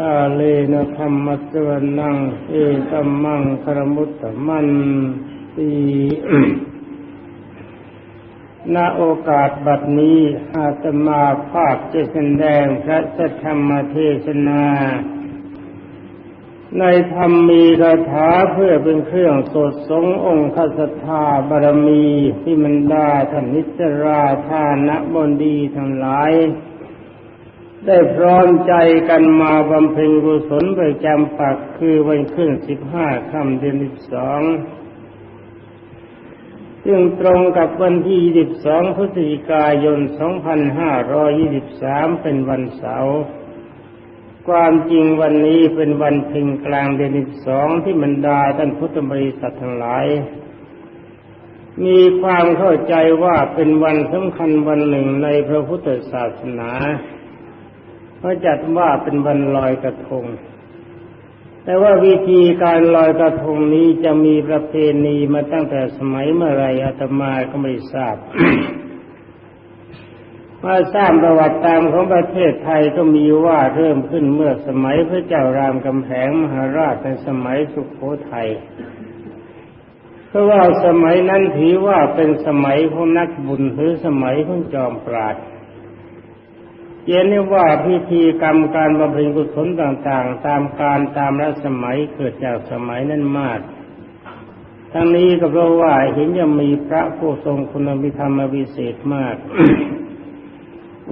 กาเลนะธรรมสวนัง เอตัมมังคารมุตตมันตีณโอกาสบัดนี้อาตมาภาคจะแสดงพระสัทธรรมเทศนา ในธรรมมีคาถาเพื่อเป็นเครื่องสดสงองค์ขสธาบารมีที่มันได้ท่านนิจราธานะบนดีทั้งหลาย ได้พร้อมใจกันมาบำเพ็ญกุศลประจำปักคือวันขึ้นสิบห้าค่ำเดือนสิบสองซึ่งตรงกับวันที่ 22 พฤศจิกายน 2523 เป็นวันเสาร์ ความจริงวันนี้เป็นวันเพ็ญกลางเดือน 12 ที่บรรดาท่านพุทธบริษัททั้งหลาย มีความเข้าใจว่าเป็นวันสำคัญวันหนึ่งในพระพุทธศาสนา เพราจัดว่าเป็นวันลอยกระทง แต่ว่าวิธีการลอยกระทงนี้จะมีประเพณีมาตั้งแต่สมัยเมื่อไรอาตมาก็ไม่ทราบมาทราบประวัติตามของประเทศไทยก็มีว่าเริ่มขึ้นเมื่อสมัยพระเจ้ารามกำแหงมหาราชในสมัยสุขโขทัยเพราะว่าสมัยนั้นถือว่าเป็นสมัยของนักบุญหรือสมัยของจอมปราด เย็นนี้ว่าพิธีกรรมการบำเพ็ญกุศลต่างๆ ตามการตามรัสมัยเกิดจากสมัยนั้นมากทั้งนี้ก็เพราะว่าเห็นยังมีพระผู้ทรงคุณวิธรรมวิเศษมาก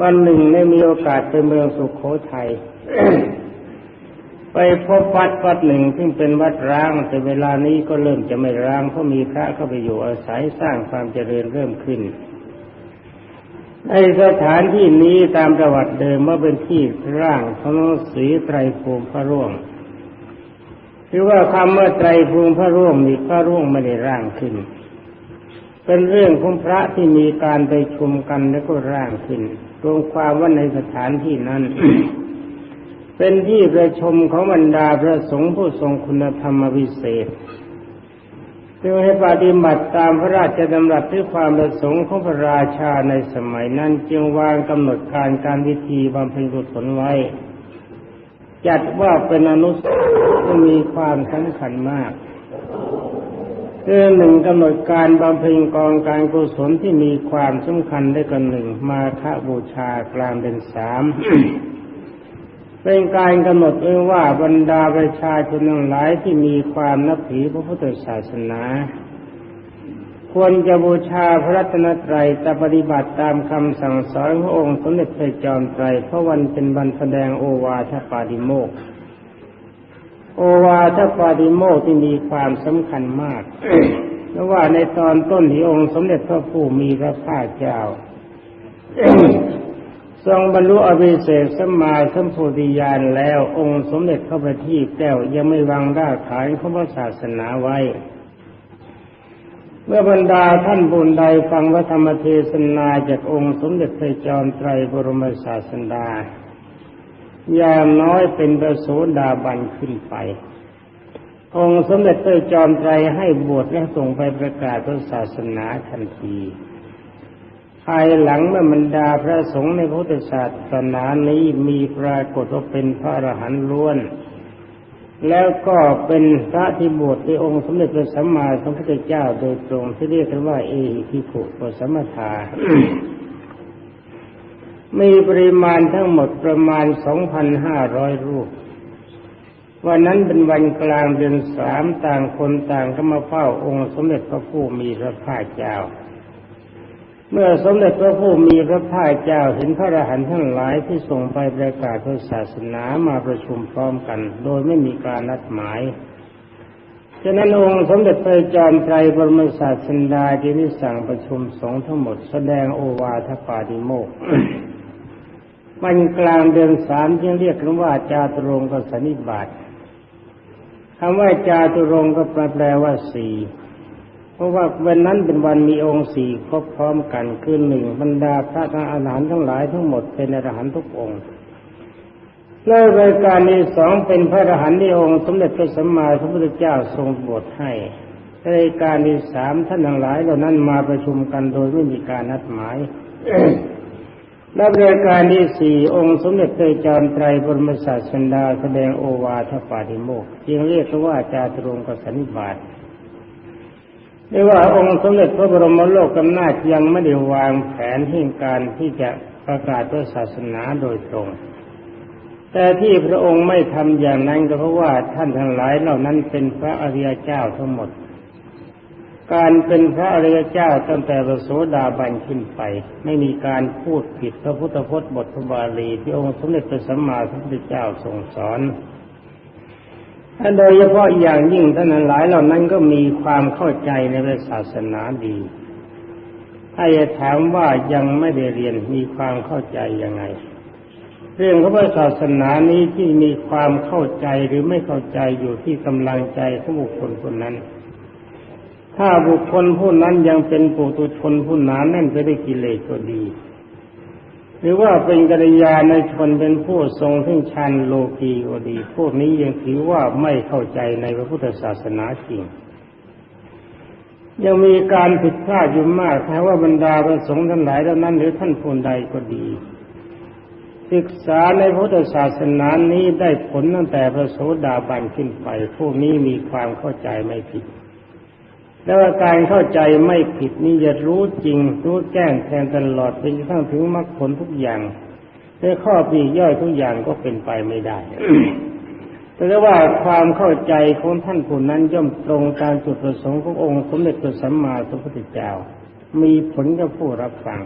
วันหนึ่งได้มีโอกาสไปเมืองสุขโขทัยไปพบวัดวัดหนึ่งซึ่งเป็นวัดร้าง แต่เวลานี้ก็เริ่มจะไม่ร้างเพราะมีพระเข้าไปอยู่อาศัยสร้างความเจริญเริ่มขึ้น ในสถานที่นี้ตามประวัติเดิมว่าเป็นที่ร่างของสีไตรภูมิพระร่วงคือว่าคำว่าไตรภูมิพระร่วงนี่พระร่วงไม่ได้ร่างขึ้น เป็นเรื่องของพระที่มีการไปชุมกันแล้วก็ร่างขึ้นรวมความว่าในสถานที่นั้น เป็นที่ประชุมของบรรดาพระสงฆ์ผู้ทรงคุณธรรมวิเศษ จึงให้ปฏิบัติตามพระราชดำรัสด้วยความประสงค์ของพระราชาในสมัยนั้นจึงวางกำหนดการการวิธีบำเพ็ญกุศลไว้ จัดว่าเป็นอนุสที่มีความสำคัญมากคือหนึ่งกำหนดการบำเพ็ญกองการกุศลที่มีความสำคัญได้กันหนึ่งมาฆบูชากลางเป็นสาม เป็นการกำหนดไว้ว่าบรรดาประชาชนทั้งหลายที่มีความนับถือพระพุทธศาสนา ควรจะบูชาพระรัตนตรัยแต่ปฏิบัติตามคำสั่งสอนขององค์สมเด็จพระจอมไตรเพราะวันเป็นวันแสดงโอวาทปาติโมกโอวาทปาติโมกที่มีความสำคัญมากเพราะว่าในตอนต้นที่องค์สมเด็จพระผู้มีพระภาคเจ้า ทรงบรรลุอภิเศษสมาสัมโพธิญาณแล้วองค์สมเด็จพระบัณฑิตแก้วยังไม่วางรากฐานของพระศาสนาไว้ เมื่อบรรดาท่านบุญใดฟังพระธรรมเทศนาจากองค์สมเด็จพระจอมไตรบรมศาสดาอย่างน้อยเป็นประโสดาบันขึ้นไป องค์สมเด็จพระจอมไตรให้บวชและส่งไปประกาศพระศาสนาทันที ภายหลังเมื่อบรรดาพระสงฆ์ในพุทธศาสนานี้มีปรากฏว่าเป็นพระอรหันต์ล้วน แล้วก็เป็นพระที่บวชในองค์สมเด็จพระสัมมาสัมพุทธเจ้าโดยตรงที่เรียกกันว่าเอหิพิขุปสมทามีปริมาณทั้งหมดประมาณสองพันห้าร้อยรูป วันนั้นเป็นวันกลางเดือนสามต่างคนต่างก็มาเฝ้าองค์สมเด็จพระผู้มีพระภาคเจ้า เมื่อสมเด็จพระผู้มีพระภาคเจ้าเห็นพระอรหันต์ทั้งหลายที่ส่งไปประกาศพระศาสนามาประชุมพร้อมกัน โดยไม่มีการนัดหมายฉะนั้นองค์สมเด็จพระจอมไตรบรมศาสดาจึงได้สั่งประชุมสงฆ์ทั้งหมดแสดงโอวาทปาติโมกมันกลางเดือนสามจึงเรียกกันว่าจาตุรงกสนิบาตคำว่าจาตุรงก็แปลว่าสี่ เพราะว่าวันนั้นเป็นวันมีองค์สี่ครบพร้อมกันคือหนึ่งบรรดาพระทั้งอาหารทั้งหลายทั้งหมดเป็นอรหันต์ทุกองค์แล้วรายการที่สองเป็นพระอรหันต์ที่องค์สมเด็จพระสัมมาสัมพุทธเจ้าทรงบวชให้รายการที่สามท่านทั้งหลายเหล่านั้นมาประชุมกันโดยไม่มีการนัดหมายและบริการที่สี่องค์สมเด็จพระจอมไตรบรมศาสดาแสดงโอวาทปาฏิโมกจึงเรียกว่าจาตรงกสันนิบาต เรียกว่าองค์สมเด็จพระบรมโลกกำนาจยังไม่ได้วางแผนให้การที่จะประกาศพระศาสนาโดยตรง แต่ที่พระองค์ไม่ทำอย่างนั้นก็เพราะว่าท่านทั้งหลายเหล่านั้นเป็นพระอริยเจ้าทั้งหมด การเป็นพระอริยเจ้าตั้งแต่พระโสดาบันขึ้นไป ไม่มีการพูดผิดพระพุทธพจน์บทบาลีที่องค์สมเด็จพระสัมมาสัมพุทธเจ้าทรงสอน ถ้าโดยเฉพาะอย่างยิ่งท่านหลายเหล่านั้นก็มีความเข้าใจในพระศาสนาดี ถ้าจะถามว่ายังไม่ได้เรียนมีความเข้าใจยังไง เรื่องของพระศาสนานี้ที่มีความเข้าใจหรือไม่เข้าใจอยู่ที่กำลังใจของบุคคลคนนั้น ถ้าบุคคลผู้นั้นยังเป็นปุถุชนผู้หนาแน่นไปด้วยกิเลสก็ดี หรือว่าเป็นกัลยาณชนเป็นผู้ทรงถึงชันโลกีก็ดี พวกนี้ยังถือว่าไม่เข้าใจในพระพุทธศาสนาจริง ยังมีการผิดพลาดอยู่มากถ้าว่าบรรดาประสงค์ทั้งหลายแล้วนั้น หรือท่านผู้ใดก็ดี ศึกษาในพุทธศาสนานี้ได้ผลตั้งแต่พระโสดาบันขึ้นไป พวกนี้มีความเข้าใจไม่ผิด แล้วการเข้าใจไม่ผิดนี่จะรู้จริง รู้แจ้งแทนตลอดเป็นทั้งถึงมรรคผลทุกอย่างแต่ข้อปีย่อยทุกอย่างก็เป็นไปไม่ได้แต่ว่าความเข้าใจของท่านผู้นั้นย่อมตรงตามจุดประสงค์ขององค์สมเด็จพระสัมมาสัมพุทธเจ้า มีผลกับผู้รับฟัง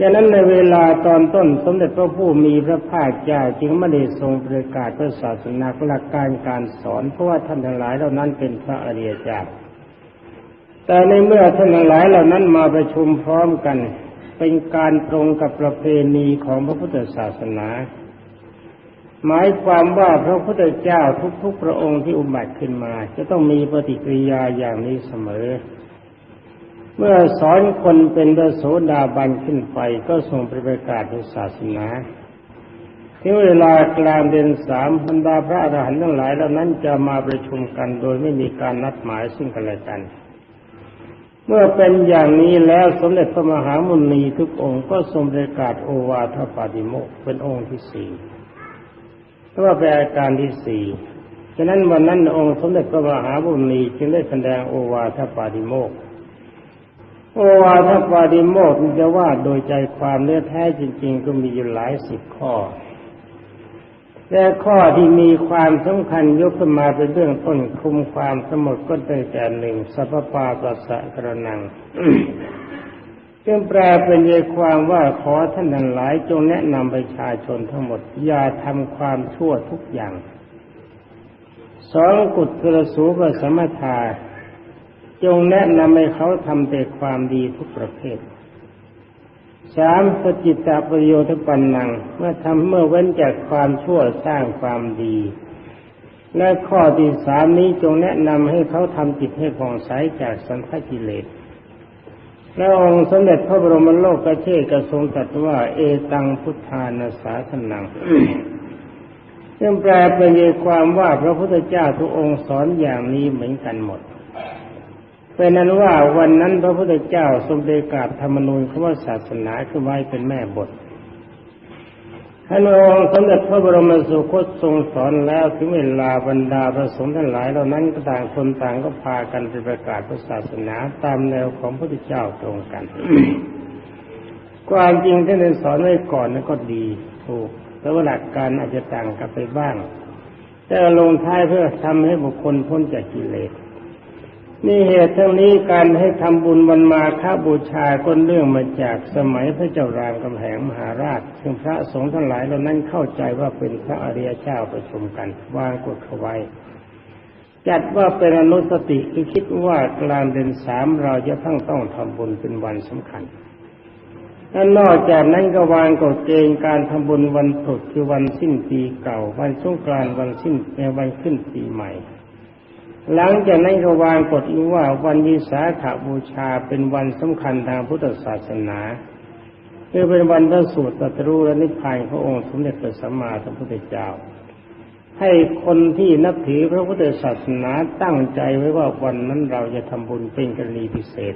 ดังนั้นในเวลาตอนต้นสมเด็จพระผู้มีพระภาคเจ้าจึงไม่ได้ทรงประกาศพระศาสนาหลักการการสอนเพราะว่าท่านทั้งหลายเหล่านั้นเป็นพระอริยเจ้าแต่ในเมื่อท่านทั้งหลายเหล่านั้นมาประชุมพร้อมกัน เป็นการตรงกับประเพณีของพระพุทธศาสนา หมายความว่าพระพุทธเจ้าทุกๆพระองค์ที่อุบัติขึ้นมา จะต้องมีปฏิกิริยาอย่างนี้เสมอ เมื่อสอนคนเป็นพระโสดาบันขึ้นไปก็ส่งไปประกาศในศาสนาที่เวลากลางเดือนสามบรรดาพระอรหันต์ทั้งหลายเหล่านั้นจะมาประชุมกันโดยไม่มีการนัดหมายซึ่งกันและกัน เมื่อเป็นอย่างนี้แล้วสมเด็จพระมหามุนีทุกองค์ก็ทรงประกาศโอวาทปาติโมกเป็นองค์ที่สี่เพราะว่าเป็นอาการที่สี่ฉะนั้นวันนั้นองค์สมเด็จพระมหาบุนีจึงได้แสดงโอวาทปาติโมกข์ โอวาทปาติโมกจะว่าโดยใจความเนื้อแท้จริง ๆ ก็มีอยู่หลายสิบข้อ แต่ข้อที่มีความสำคัญยกขึ้นมาเป็นเรื่องต้นคุมความสมดก็ตั้แต่หนึ่งสัพปาปัสสะกระนังจึงแปลเป็นใจความว่าขอท่านทั้งหลายจงแนะนำประชาชนทั้งหมด อย่าทำความชั่วทุกอย่างสองกุศลสูปสมถา จงแนะนำให้เขาทำแต่ความดีทุกประเภทสามสจิตตประโยชน์ปันนัง เมื่อทำเมื่อเว้นจากความชั่วสร้างความดี และข้อที่สามนี้จงแนะนำให้เขาทำจิตให้ผ่องใสจากสันทกิเลสแล้วองค์สมเด็จพระบรมโลกกเชษกระทรงตรัสว่า เอตังพุทธานาสาสนังซึ่งแปลเป็นความว่าพระพุทธเจ้าทุกองค์สอนอย่างนี้เหมือนกันหมด เป็นนั้นว่าวันนั้นพระพุทธเจ้าทรงประกาศธรรมนูญคำว่าศาสนาขึ้นไว้เป็นแม่บทท่านองค์สมเด็จพระบรมสุคตทรงสอนแล้วถึงเวลาบรรดาพระสงฆ์ทั้งหลายเหล่านั้นก็ต่างคนต่างก็พากันไปประกาศพระศาสนาตามแนวของพระพุทธเจ้าตรงกัน ความจริงที่ได้สอนไว้ก่อนนั้นก็ดีถูกแต่ว่าหลักการอาจจะต่างกันไปบ้าง แต่ลงท้ายเพื่อทำให้บุคคลพ้นจากกิเลส นี่เหตุทั้งนี้การให้ทำบุญวันมาฆบูชาก็เรื่องมาจากสมัยพระเจ้ารามกำแหงมหาราช ซึ่งพระสงฆ์ทั้งหลายเหล่านั้นเข้าใจว่าเป็นพระอริยเจ้าประชุมกันวางกฎเขาไว้ จัดว่าเป็นอนุสติคือคิดว่ากลางเดือนสามเราจะทั้งต้องทำบุญเป็นวันสำคัญและนอกจากนั้นก็วางกฎเกณฑ์การทำบุญวันตรุษคือวันสิ้นปีเก่า วันสงกรานต์วันสิ้นในวันขึ้นปีใหม่ หลังจากนั้นก็วางกฎอีกว่าวันวิสาขบูชาเป็นวันสำคัญทางพุทธศาสนาคือเป็นวันพระสูตรตรัสรู้และนิพพานขององค์สมเด็จพระสัมมาสัมพุทธเจ้า ให้คนที่นับถือพระพุทธศาสนาตั้งใจไว้ว่าวันนั้นเราจะทำบุญเป็นกรณีพิเศษ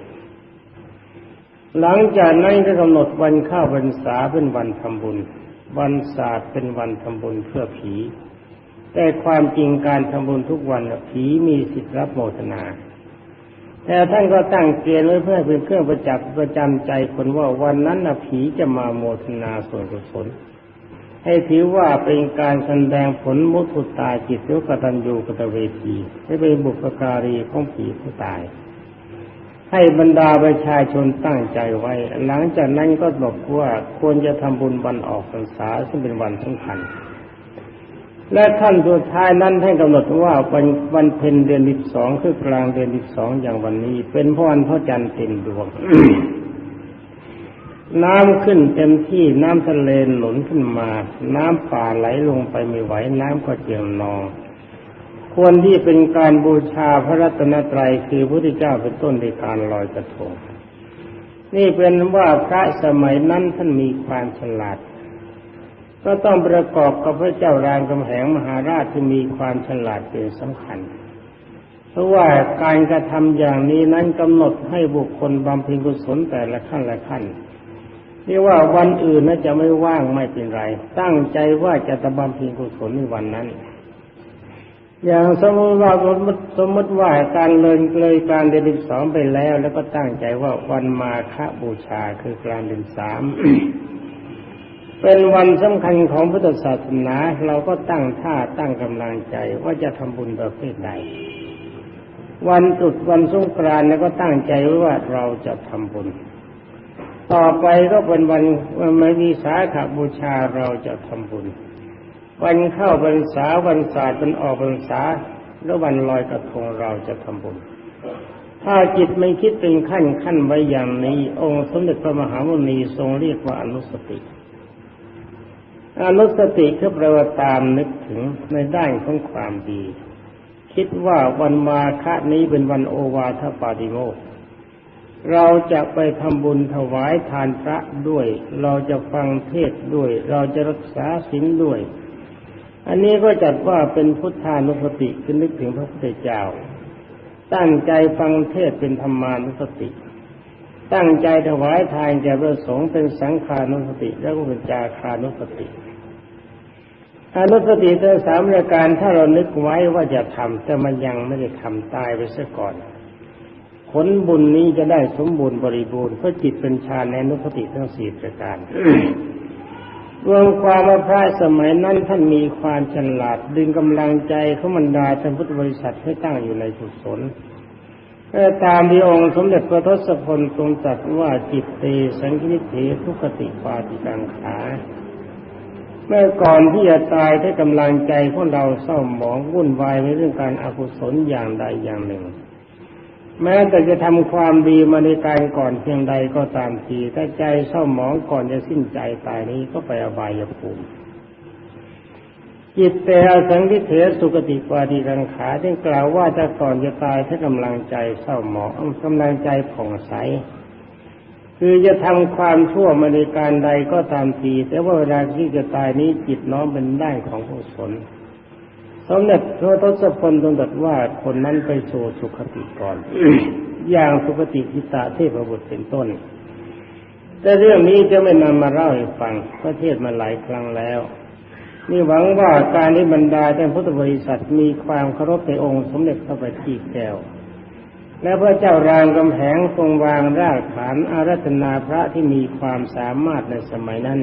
หลังจากนั้นก็กำหนดวันข้าวพรรษาเป็นวันทำบุญ วันศาสตร์เป็นวันทำบุญเพื่อผี แต่ความจริงการทำบุญทุกวันผีมีสิทธิรับโมทนา แต่ท่านก็ตั้งเกณฑ์ไว้เพื่อเป็นเครื่องประจับประจำใจคนว่าวันนั้นนะผีจะมาโมทนาส่วนกุศลให้ถือว่าเป็นการแสดงผลมุทุตาจิตหรือกตัญญูกตเวทีให้เป็นบุพการีของผีผู้ตาย ให้บรรดาประชาชนตั้งใจไว้ หลังจากนั้นก็บอกว่าควรจะทำบุญวันออกพรรษาซึ่งเป็นวันสำคัญ และท่านสุดท้ายนั้นท่านกำหนดว่าวันวันเพ็ญเดือนที่สองคือกลางเดือนที่สองอย่างวันนี้ เป็นพรวันพระจันทร์เต็มดวงน้ำขึ้นเต็มที่น้ำทะเลหนุนขึ้นมา น้ำป่าไหลลงไปไม่ไหวน้ำก็เจียงนอง ควรที่เป็นการบูชาพระรัตนตรัยคือพระพุทธเจ้าเป็นต้นในการลอยกระทงนี่เป็นว่าพระสมัยนั้นท่านมีความฉลาด ก็ต้องประกอบกับพระเจ้ารามกำแหงมหาราชที่มีความฉลาดเป็นสำคัญ เพราะว่าการกระทำอย่างนี้นั้นกำหนดให้บุคคลบำเพ็ญกุศลแต่ละขั้นละขั้นเรียกว่าวันอื่นน่าจะไม่ว่างไม่เป็นไร ตั้งใจว่าจะตบำเพ็ญกุศลในวันนั้น อย่างสมมติว่าสมมติสมมติว่าการเลยเลยการเดือนสองไปแล้ว แล้วก็ตั้งใจว่าวันมาฆบูชาคือกลางเดือนสาม เป็นวันสำคัญของพุทธศาสนา เราก็ตั้งท่าตั้งกำลังใจว่าจะทำบุญประเภทใดวันจุดวันสงกรานต์ก็ตั้งใจไว้ว่าเราจะทำบุญ ต่อไปก็เป็นวันวันไม่มีสาขาบูชาเราจะทำบุญ วันเข้าพรรษาวันศาสตร์วันออกพรรษาแล้ววันลอยกระทงเราจะทำบุญถ้าจิตไม่คิดเป็นขั้นขั้นไว้อย่างนี้ องค์สมเด็จพระมหามุนีทรงเรียกว่าอนุสติ อนุสติคือแปลว่าตามนึกถึงในด้านของความดี คิดว่าวันมาฆะนี้เป็นวันโอวาทปาติโมกเราจะไปทำบุญถวายทานพระด้วย เราจะฟังเทศด้วย เราจะรักษาศีลด้วย อันนี้ก็จัดว่าเป็นพุทธานุสติคือนึกถึงพระพุทธเจ้า ตั้งใจฟังเทศเป็นธรรมานุสติ ตั้งใจถวายทานแก่พระสงฆ์เป็นสังขานุสติ แล้วก็เป็นจาคานุสติอนุสติทั้งสามรายการถ้าเรานึกไว้ว่าจะทำแต่มันยังไม่ได้ทำตายไปซะก่อน ผลบุญนี้จะได้สมบูรณ์บริบูรณ์เพราะจิตเป็นฌานในนุสติทั้งสี่ประการรวมความว่าพระสมัยนั้นท่านมีความฉลาดดึงกำลังใจเขามันดาท่านพุทธบริษัทให้ตั้งอยู่ในสุศล ต่ตามที่องค์สมเด็จพระทศพลทรงตรัสว่าจิตเตสังคิเททุกติปาติกังขาเมื่อก่อนที่จะตายถ้ากำลังใจของเราเศร้าหมองวุ่นวายในเรื่องการอากุศลอย่างใดอย่างหนึ่ง แม้แต่จะทำความดีมาในการก่อนเพียงใดก็ตามทีถ้าใจเศร้าหมองก่อนจะสิ้นใจตายนี้ก็ไปอบายภูมิ จิตแต่สังวิเทสุกติปาดีรังขาที่กล่าวว่าถ้าก่อนจะตายถ้ากำลังใจเศร้าหมองกำลังใจผ่องใส คือจะทำความชั่วมาในการใดก็ตามที แต่ว่าเวลาที่จะตายนี้จิตน้อมเป็นได้ของกุศลสมเด็จพระทศพลทรงตรัสว่าคนนั้นไปสู่สุขติก่อนอย่างสุขติทิตาเทพบุตรเป็นต้น แต่เรื่องนี้จะไม่นำมาเล่าให้ฟังพระเทศมาหลายครั้งแล้ว นี่หวังว่าการที่บรรดาท่านพุทธบริษัทมีความเคารพในองค์สมเด็จพระบัณฑิตแก้ว และพระเจ้ารางกำแหงทรงวางรากฐานอารัธนาพระที่มีความสามารถในสมัยนั้น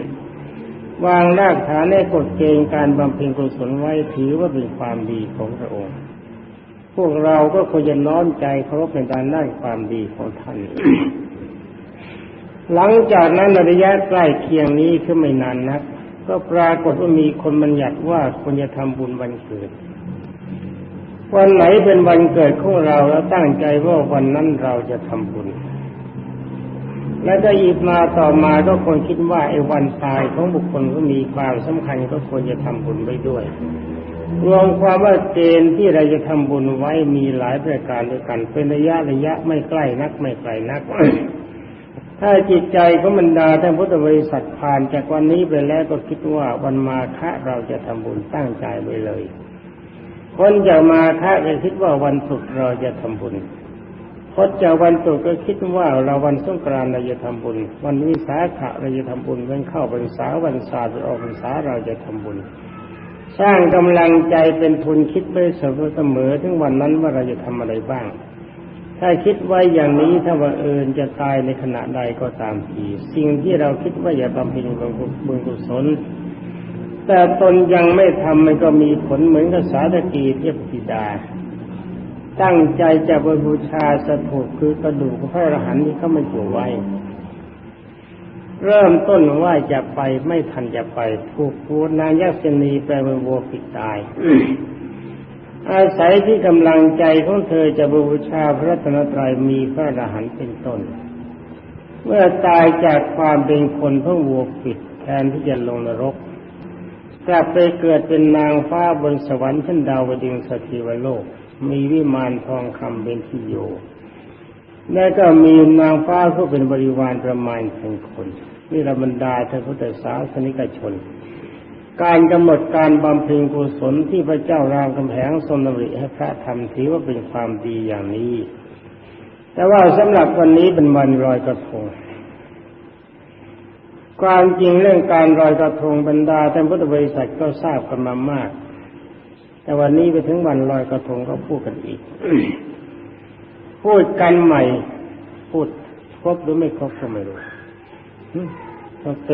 วางรากฐานในกฎเกณฑ์การบำเพ็ญกุศลไว้ถือว่าเป็นความดีของพระองค์ พวกเราก็ควรจะน้อมใจเคารพในการได้ความดีของท่านหลังจากนั้นระยะใกล้เคียงนี้คือไม่นานนัก ก็ปรากฏว่ามีคนบัญญัติว่าควรจะทำบุญวันเกิด วันไหนเป็นวันเกิดของเราแล้วตั้งใจว่าวันนั้นเราจะทำบุญ และจะอีกมาต่อมาก็ควรคิดว่าไอ้วันตายของบุคคลก็มีความสำคัญก็ควรจะทำบุญไว้ด้วย รวมความว่าเกณฑ์ที่เราจะทำบุญไว้มีหลายประการด้วยกัน เป็นระยะระยะไม่ใกล้นักไม่ไกลนัก ถ้าจิตใจของบรรดาท่านพุทธบริษัทผ่านจากวันนี้ไปแล้วก็คิดว่าวันมาฆะเราจะทำบุญตั้งใจไว้เลย คนจะมาฆะจะคิดว่าวันศุกร์เราจะทำบุญคพจจากวันตรุษก็คิดว่าเราวันสงกรานต์เราจะทำบุญ วันวิสาขะเราจะทำบุญวันเข้าพรรษาวันศาสตร์ออกพรรษาเราจะทำบุญ สร้างกำลังใจเป็นทุนคิดไว้เสมอถึงวันนั้นว่าเราจะทำอะไรบ้าง ถ้าคิดไว้อย่างนี้ถ้าว่าเอิญจะตายในขณะใดก็ตามทีสิ่งที่เราคิดว่าอย่าบำเพ็ญบุญกุศลแต่ตนยังไม่ทำมันก็มีผลเหมือนกับสาธกีเทียบปิดา ตั้งใจจะบูชาสถูปคือกระดูกพระอรหันต์ที่เขาไม่อยู่ไว้ เริ่มต้นว่าจะไปไม่ทันจะไปถูกพูนายักษณีแปลเป็นวัวปิดตาย อาศัยที่กำลังใจของเธอจะบูชาพระตนตรัยมีพระอรหันต์เป็นต้น เมื่อตายจากความเป็นคนเพื่อวัวปิดแทนที่จะลงนรก กลับไปเกิดเป็นนางฟ้าบนสวรรค์ชั้นดาวดึงสถิวโลก มีวิมานทองคำเป็นที่อยู่ และก็มีนางฟ้าผู้เป็นบริวารประมาณพันคนนี่ระบรรดาท่านพุทธศาสนิกชน การกำหนดการบำเพ็ญกุศลที่พระเจ้ารามคำแหงทรงดำริให้พระทำถือว่าเป็นความดีอย่างนี้ แต่ว่าสำหรับวันนี้เป็นวันลอยกระทงความจริงเรื่องการลอยกระทงบรรดาท่านพุทธบริษัทก็ทราบกันมามาก แต่วันนี้ไปถึงวันลอยกระทงก็พูดกันอีก พูดกันใหม่ พูดครบหรือไม่ครบก็ไม่รู้ก็เ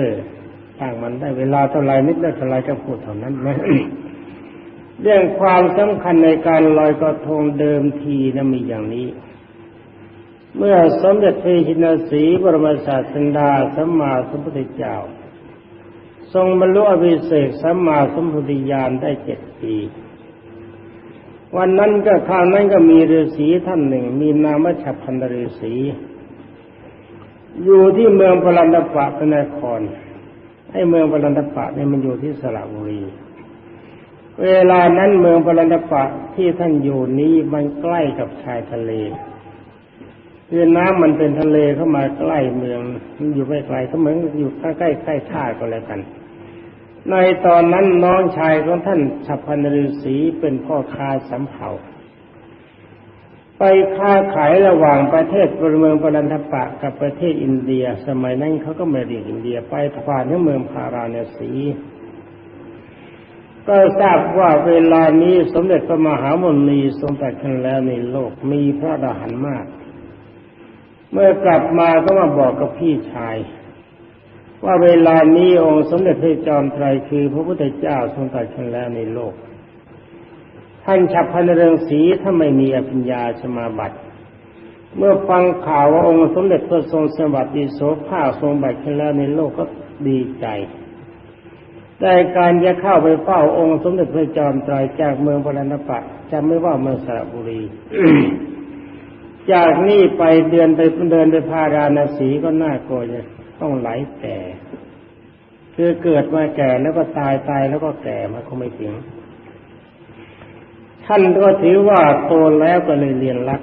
ตอต่างมันได้เวลาเท่าไรนิดได้เท่าไรก็พูดเท่านั้นนะเรื่องความสำคัญในการลอยกระทงเดิมทีนะมีอย่างนี้ เมื่อสมเด็จพระชินสีบรมศาสดาสัมมาสัมพุทธเจ้า ทรงบรรลุอภิเศกสัมมาสัมพุทธญาณได้เจ็ดปี วันนั้นก็คราวนั้นก็มีฤาษีท่านหนึ่ง มีนามฉับพันฤาษีอยู่ที่เมืองพลันตปะพนคร ให้เมืองพลันตปะเนี่ยมันอยู่ที่สระบุรี เวลานั้นเมืองพลันตปะที่ท่านอยู่นี้มันใกล้กับชายทะเลคือน้ำมันเป็นทะเลเข้ามาใกล้เมืองมันอยู่ไม่ไกลก็เหมือนอยู่ใกล้ใกล้ใกล้ท่าก็แล้วกัน ในตอนนั้นน้องชายของท่านฉับพันฤาษีเป็นพ่อค้าสำเภา ไปค้าขายระหว่างประเทศบริเมืองปรันทปะกับประเทศอินเดีย สมัยนั้นเขาก็ไม่เรียกอินเดียไปผ่านที่เมืองพาราณสีก็ทราบว่าเวลานี้สมเด็จพระมหามุนีทรงตัดกันแล้วในโลกมีพระดาหันมาก เมื่อกลับมาก็มาบอกกับพี่ชาย ว่าเวลานี้องค์สมเด็จพระจอมไตรคือพระพุทธเจ้าทรงตรัสขึ้นแล้วในโลก ท่านฉับพันเรืองสีถ้าไม่มีอภิญญาสมาบัติเมื่อฟังข่าวว่าองค์สมเด็จพระทรงสวัสดิโสภาทรงบัติขึ้นแล้วในโลกก็ดีใจแต่การจะเข้าไปเฝ้าองค์สมเด็จพระจอมไตรจากเมืองพรณปะจะไม่ว่าเมืองสระบุรี จากนี้ไปเดือนไปเดินไปพาราณสีก็น่ากลัวจะต้องไหลแก่คือเกิดมาแก่แล้วก็ตายตายแล้วก็แก่มาคงไม่ถึง ท่านก็ถือว่าโตแล้วก็เลยเรียนรัก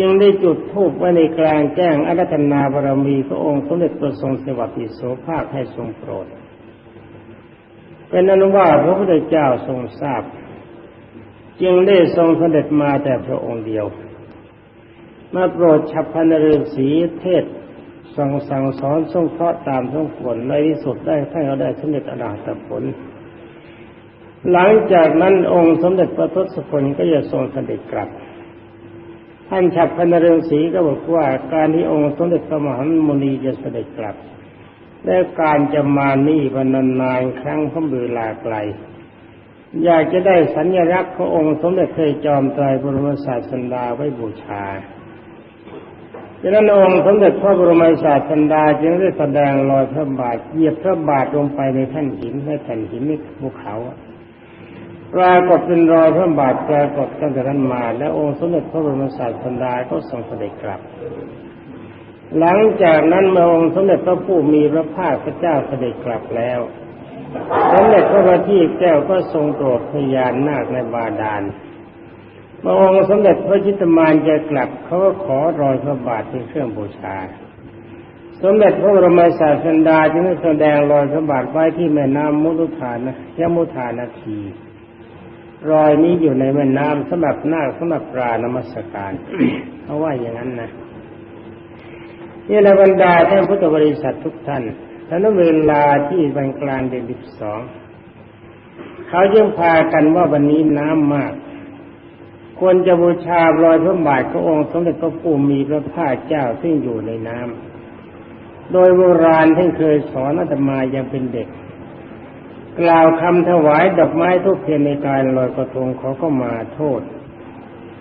ยังได้จุดทูบไว้ในกลางแจ้งอารัธนาบารมีพระองค์สมเด็จพระทรงสวัสดิโสภาคให้ทรงโปรด เป็นอนุว่าพระพุทธเจ้าทรงทราบ จึงได้ทรงเสด็จมาแต่พระองค์เดียว มาโปรดฉับพันฤาษีเทศสั่งสั่งสอนทรงเคราะห์ตามทรงผลในที่สุดได้ท่านก็ได้สมเด็จอรหัตผล หลังจากนั้นองค์สมเด็จพระทศพลก็จะทรงเสด็จกลับ ท่านฉับพันฤาษีก็บอกว่าการที่องค์สมเด็จพระมหามุนีจะเสด็จกลับ และการจะมานี่พนันนานครั้งพมเวลาไกล อยากจะได้สัญลักษณ์ขององค์สมเด็จพระจอมไตรบรมศาสดาไว้บูชาดังนั้นองค์สมเด็จพระบรมศาสดาจึงได้แสดงรอยพระบาทเหยียบพระบาทลงไปในแท่นหินในแผ่นหินในภูเขา ปรากฏเป็นรอยพระบาทปรากฏตั้งแต่นั้นมา และองค์สมเด็จพระบรมศาสดาก็ทรงเสด็จกลับ หลังจากนั้นเมื่อองค์สมเด็จพระผู้มีพระภาคพระเจ้าเสด็จกลับแล้วสมเด็จพระบัณฑิตแก้วก็ทรงโปรดพยานนาคในบาดาลพระองค์สมเด็จพระจิตมานจะกลับเขาก็ขอรอยพระบาทเป็นเครื่องบูชา สมเด็จพระบรมศาสดาจึงได้แสดงรอยพระบาทไว้ที่แม่น้ำมุทุธานะยมุธานาที รอยนี้อยู่ในแม่น้ำสำหรับนาคสำหรับปลานมัสการเขาว่าอย่างนั้นนะนี่ในบรรดาท่านพุทธบริษัททุกท่านท่านเวลาที่วันกลางเดือนสิบสองเขายังพากันว่าวันนี้น้ำมาก ควรจะบูชารอยพระบาทพระองค์สมเด็จพระปู่มีพระภาคเจ้าซึ่งอยู่ในน้ำโดยโบราณท่านเคยสอนอาตมายังเป็นเด็ก กล่าวคำถวายดอกไม้ทุกเพียงในการลอยกระทงเขาก็มาโทษ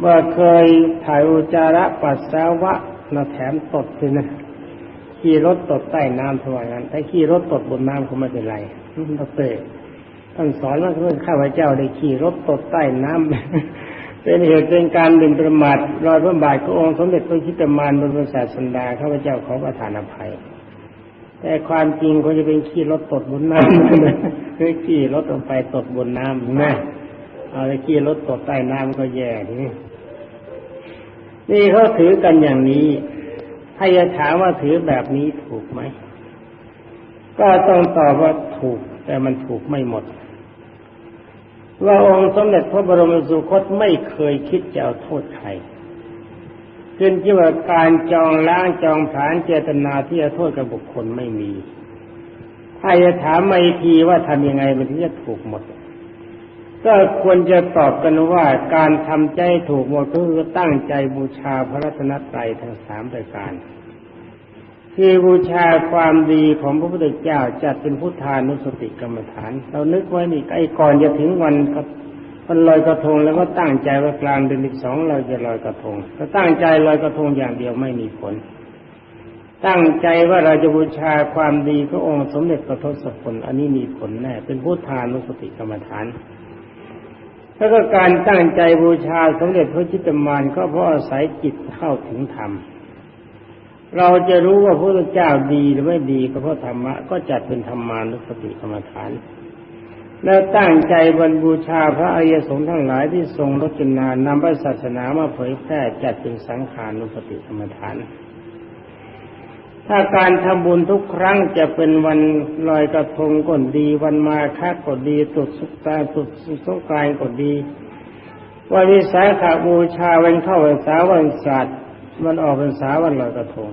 ว่าเคยถ่ายอุจาระปัสสาวะนาแถมตดสินะขี่รถตดใต้น้ำทว่างั้นแต่ขี่รถตดบนน้ำก็ไม่เป็นไรดรท่านสอนว่าเพื่อนข้าพเจ้าได้ขี่รถตดใต้น้ำเป็นเหตุเป็นการบินประมาทรอยพระบาทขององค์สมเด็จพระคิดมารบรมศาสันดาข้าพเจ้าขอประทานอภัย แต่ความจริงเขาจะเป็นขี่รถตดบนน้ำคือขี่รถลงไปตดบนน้ำนะเอาไปขี่รถตดใต้น้ำก็แย่ทีนี้นี่เขาถือกันอย่างนี้ถ้าจะถามว่าถือแบบนี้ถูกไหม ก็ต้องตอบว่าถูก แต่มันถูกไม่หมด ว่าองค์สมเด็จพระบรมสุคตไม่เคยคิดจะเอาโทษใคร ขึ้นที่ว่าการจองล้างจองผานเจตนาที่จะโทษกับบุคคลไม่มี ถ้าจะถามไม่ทีว่าทำยังไงมันถึงจะถูกหมด ก็ควรจะตอบกันว่าการทำใจถูกหมดก็คือตั้งใจบูชาพระรัตนตรัยทั้งสามประการ คือบูชาความดีของพระพุทธเจ้าจัดเป็นพุทธานุสติกรรมฐาน เรานึกไว้นี่ไอ้ก่อนจะถึงวัน วันลอยกระทงแล้วก็ตั้งใจว่ากลางเดือนที่สองเราจะลอยกระทงถ้าตั้งใจลอยกระทงอย่างเดียวไม่มีผล ตั้งใจว่าเราจะบูชาความดีพระองค์สมเด็จพระทศพลอันนี้มีผลแน่เป็นพุทธานุสติกรรมฐานแล้วก็การตั้งใจบูชาสมเด็จพระจิตตมานก็เพราะอาศัยจิตเข้าถึงธรรมเราจะรู้ว่าพระเจ้าดีหรือไม่ดีก็เพราะธรรมะก็จัดเป็นธรรมานุสติกรรมฐาน แล้วตั้งใจบรรบูชาพระอริยสงฆ์ทั้งหลายที่ทรงรจนานำพระศาสนามาเผยแพร่จัดเป็นสังขานุสติกรรมฐาน ถ้าการทำบุญทุกครั้งจะเป็นวันลอยกระทงก็ดี วันมาฆก็ดีตุดสุกตาตุดสุกายก็ดี วันวิสาขาบูชาวันเข้าวันสาวันศาสตร์วันออกพรรษาวันลอยกระทง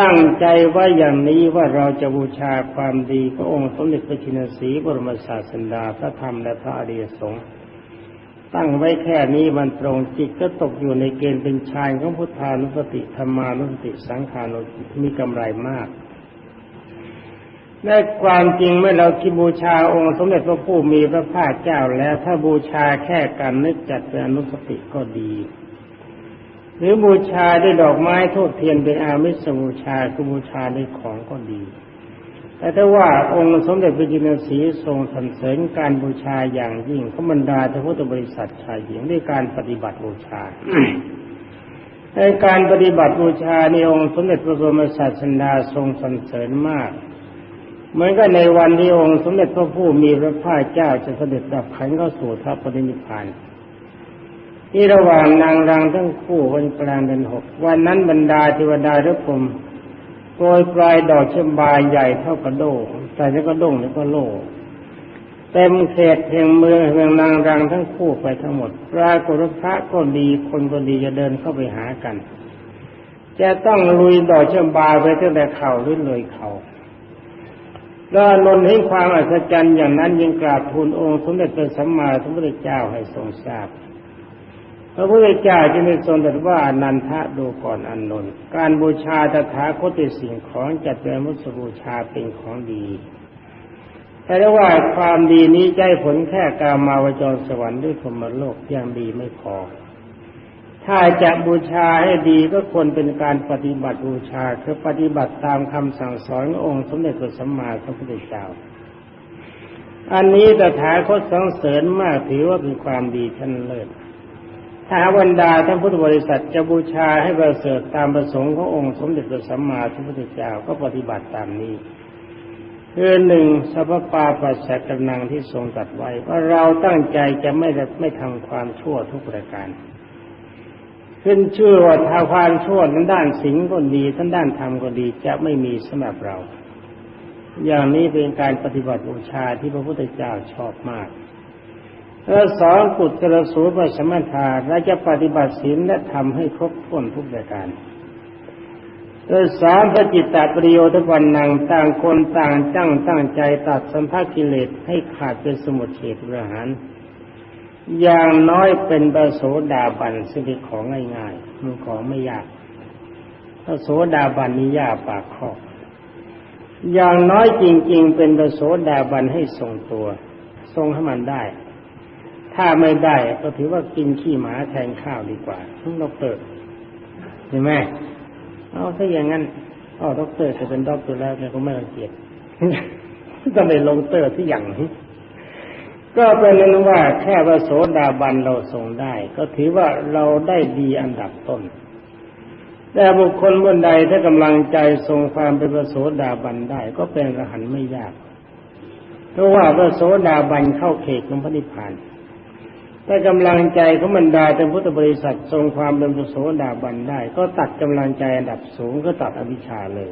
ตั้งใจว่าอย่างนี้ว่าเราจะบูชาความดีพระองค์สมเด็จพระชินสีบรมศาสดาพระธรรมและพระอริยสงฆ์ตั้งไว้แค่นี้มันตรงจิตก็ตกอยู่ในเกณฑ์เป็นชายของพุทธานุสติธรรมานุสติสังขานุสติมีกำไรมากและความจริงเมื่อเราคิดบูชาองค์สมเด็จพระผู้มีพระภาคเจ้าแล้วถ้าบูชาแค่การนึกจัดเป็นอนุสติก็ดี หรือบูชาด้วยดอกไม้ทูบเทียนเป็นอามิสบูชาคือบูชาด้วยของก็ดี แต่ถ้าว่าองค์สมเด็จพระจินสีทรงสรรเสริญการบูชาอย่างยิ่งขบรรดาทพุทธบริษัทชายหญิงด้วยการปฏิบัติบูชาในการปฏิบัติบูชาในองค์สมเด็จพระบรมศาสดาทรงสรรเสริญมาก เหมือนกับในวันที่องค์สมเด็จพระผู้มีพระภาคเจ้าจะเสด็จดับขันเข้าสู่ทัพปรินิพาน ที่ระหว่างนางรังทั้งคู่วันกลางเดือนหกวันนั้นบรรดาเทวดาทุกคนโปรยปลายดอกเชมบายใหญ่เท่ากระโดงใส่แล้วก็ด้งแล้วก็โล่เต็มเขตแห่งเมืองแห่งนางรังทั้งคู่ไปทั้งหมดปรากฏพระก็ดีคนก็ดีจะเดินเข้าไปหากัน จะต้องลุยดอกเชมบายไปตั้งแต่เข่าหรือเลยเข่าแล้วนนให้ความอัศจรรย์อย่างนั้นยังกราบทูลองค์สมเด็จพระสัมมาสัมพุทธเจ้าให้ทรงทราบ พระพุทธเจ้าจึงได้ทรงตรัสว่านันทะดูก่อนอนนนท์การบูชาตถาคตสิ่งของจัดเป็นมุสบูชาเป็นของดีแต่ว่าความดีนี้ใจผลแค่กามาวจรสวรรค์ด้วยพรมโลกยังดีไม่พอ ถ้าจะบูชาให้ดีก็ควรเป็นการปฏิบัติบูชาคือปฏิบัติตามคำสั่งสอนขององค์สมเด็จพระสัมมาสัมพุทธเจ้า อันนี้ตถาคตสังเสริญมากถือว่าเป็นความดีชั้นเลิศ ถ้าวันดาท่านพุทธบริษัทจะบูชาให้ประเสริฐตามประสงค์ขององค์สมเด็จพระสัมมาสัมพุทธเจ้าก็ปฏิบัติตามนี้คือหนึ่งสัพปาปัสสะกำนังที่ทรงตัดไว้ว่าเราตั้งใจจะไม่ไม่ทำความชั่วทุกประการ ขึ้นชื่อว่าทาความชั่วทั้งด้านสิ่งก็ดีทั้งด้านธรรมก็ดีจะไม่มีสำหรับเรา อย่างนี้เป็นการปฏิบัติบูชาที่พระพุทธเจ้าชอบมาก แล้วสองกุศลสูปสมถะและจะปฏิบัติศีลและทำให้ครบถ้วนทุกประการแล้วสามพระจิตตปริโยทวันนังต่างคนต่างจังตั้งใจตัดสัมภากิเลสให้ขาดเป็นสมุทเฉทประหารอย่างน้อยเป็นประโสดาบันซึ่งเป็นของง่ายๆมันของไม่ยากพระโสดาบันนี้ยากปากคอกอย่างน้อยจริง ๆ เป็นประโสดาบันให้ทรงตัว ทรงให้มันได้ ถ้าไม่ได้ก็ถือว่ากินขี้หมาแทนข้าวดีกว่าทุกดอกเตอร์เห็นไหมเอาถ้าอย่างนั้นอ๋อด็อกเตอร์จะเป็นด็อกเตอร์แล้วเนี่ยก็ไม่รังเกียจก็ไม่ลงเตอร์ที่อย่างนี้ก็เป็นนั้นว่าแค่ว่าโสดาบันเราทรงได้ ก็ถือว่าเราได้ดีอันดับต้น แต่บุคคลบนใดถ้ากำลังใจทรงความเป็นพระโสดาบันได้ ก็เป็นอรหันต์ไม่ยาก เพราะว่าพระโสดาบันเข้าเขตของพระนิพพาน ถ้ากำลังใจของบรรดาเป็นพุทธบริษัททรงความเป็นพระโสดาบันได้ ก็ตัดกำลังใจอันดับสูงก็ตัดอวิชชาเลย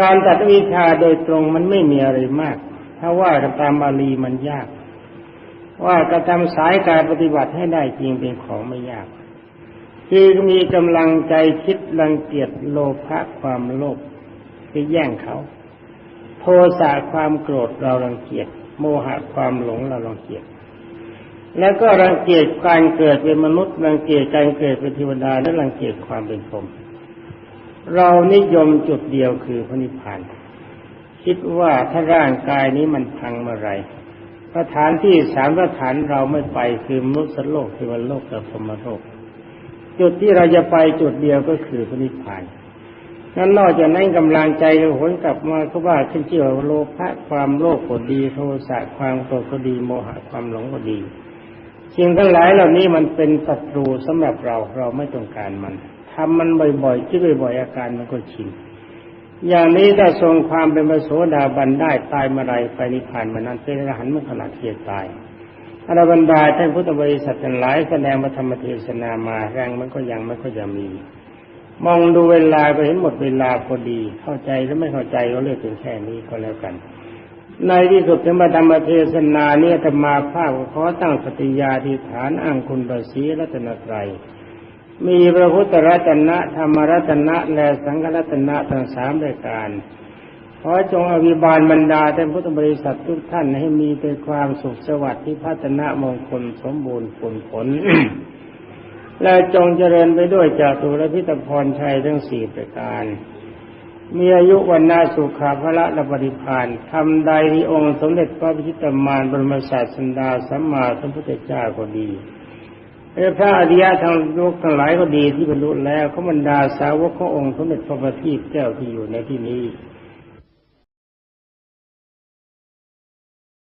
การตัดอวิชชาโดยตรงมันไม่มีอะไรมาก ถ้าว่ากันตามบาลีมันยาก ว่ากระทำสายการปฏิบัติให้ได้จริงเป็นของไม่ยาก คือมีกำลังใจคิดรังเกียจโลภะความโลภไปแย่งเขา โทสะความโกรธเรารังเกียจโมหะความหลงเรารังเกียจ แล้วก็รังเกียจการเกิดเป็นมนุษย์รังเกียจการเกิดเป็นเทวดาและรังเกียจความเป็นพรหมเรานิยมจุดเดียวคือพระนิพพานคิดว่าถ้าร่างกายนี้มันพังเมื่อไรสถานที่สามสถานเราไม่ไปคือมนุษย์โลกเทวโลกกับพรหมโลก จุดที่เราจะไปจุดเดียวก็คือพระนิพพานนั้นนอกจากนั้นกำลังใจก็หวนกลับมาก็ว่าขึ้นชื่อว่าโลภะความโลภก็ดีโทสะความโกรธก็ดีโมหะความหลงก็ดี สิ่งทั้งหลายเหล่านี้มันเป็นศัตรูสำหรับเราเราไม่ต้องการมันทำมันบ่อยๆคิดบ่อยๆอาการมันก็ชินอย่างนี้ถ้าทรงความเป็นพระโสดาบันได้ตายเมื่อไรไปนิพพานมันนั้นเป็นอรหันต์เมื่อขณะเทียตายอรบรรดาท่านพุทธบริษัททั้งหลายแสดงมาธรรมเทศนามาแรงมันก็ยังไม่ค่อยจะมี มองดูเวลาก็เห็นหมดเวลาพอดีเข้าใจหรือไม่เข้าใจก็เลือกเป็นแค่นี้ก็แล้วกัน ในที่สุดจะมาธรรมเทศนาเนี่ยธรรมาภาพขอตั้งสติญาธิฐานอ้างคุณบาสีรัตนตรัยมีพระพุทธรัตนะธรรมรัตนะและสังฆรัตนะทั้งสามรายการขอจงอภิบาลบรรดาท่านพุทธบริษัททุกท่านให้มีแต่ความสุขสวัสดิ์ที่พัฒนามงคลสมบูรณ์ผลผล และจงเจริญไปด้วยจากตุรพิตพรชัยทั้งสี่ประการ มีอายุวันนาสุขาพระละปฏิพานทำใดที่องค์สมเด็จพระพิชิตมารบรมศาสดาสัมมาสัมพุทธเจ้าก็ดีพระอริยะทางโลกทั้งหลายก็ดีที่บรรลุแล้วเขาบรรดาสาวกขององค์สมเด็จพระบัณฑิตเจ้าที่อยู่ในที่นี้